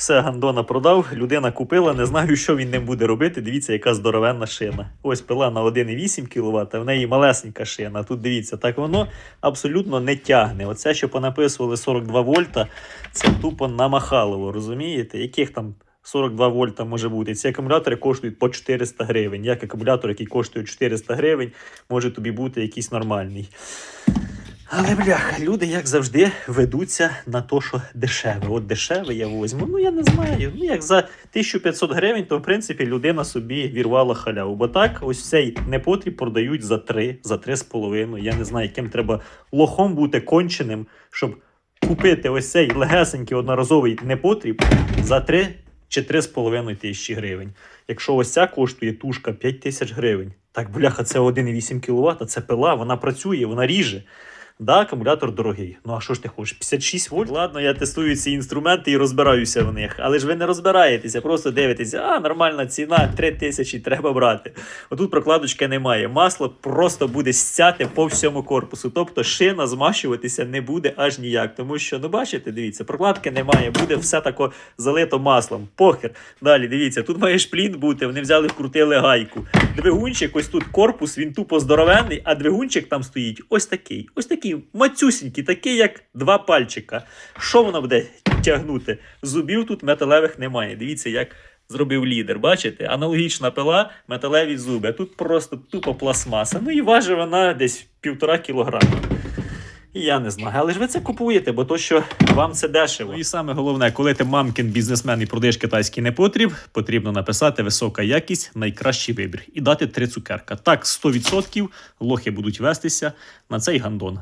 Все гандона продав, людина купила, не знаю, що він ним буде робити. Дивіться, яка здоровенна шина. Ось пила на 1,8 кВт, в неї малесенька шина. Тут дивіться, так воно абсолютно не тягне. Оце, що понаписували 42 вольта, це тупо намахалово, розумієте? Яких там 42 вольта може бути? Ці акумулятори коштують по 400 гривень. Як акумулятор, який коштує 400 гривень, може тобі бути якийсь нормальний. Але бляха, люди, як завжди, ведуться на те, що дешеве. От дешеве я возьму. Ну я не знаю. Ну як за 1500 гривень, то в принципі людина собі вірвала халяву. Бо так, ось цей непотріб продають за 3, за 3,5. Я не знаю, яким треба лохом бути конченим, щоб купити ось цей легесенький одноразовий непотріб за 3 чи 3,5 тисячі гривень. Якщо ось ця коштує тушка 5 тисяч гривень, так бляха, це 1,8 кВт, це пила, вона працює, вона ріже. Да, акумулятор дорогий. Ну а що ж ти хочеш? 56 вольт? Ладно, я тестую ці інструменти і розбираюся в них. Але ж ви не розбираєтеся, просто дивитеся, а нормальна ціна, 3 тисячі, треба брати. Отут прокладочки немає. Масло просто буде стяти по всьому корпусу. Тобто шина змащуватися не буде аж ніяк. Тому що, ну бачите, дивіться, прокладки немає, буде все тако залито маслом. Похер. Далі дивіться, тут має шплінт бути, вони взяли, вкрутили гайку. Двигунчик, ось тут корпус, він тупо здоровенний, а двигунчик там стоїть ось такий, ось такий мацюсінький, такий, як два пальчика. Що воно буде тягнути? Зубів тут металевих немає. Дивіться, як зробив лідер. Бачите? Аналогічна пила, металеві зуби. Тут просто тупо пластмаса. Ну і важить вона десь півтора кілограма. Я не знаю, але ж ви це купуєте, бо то, що вам це дешево. І саме головне, коли ти мамкін бізнесмен і продаєш китайський непотріб, потрібно написати висока якість, найкращий вибір і дати три цукерка. Так, 100% лохи будуть вестися на цей гандон.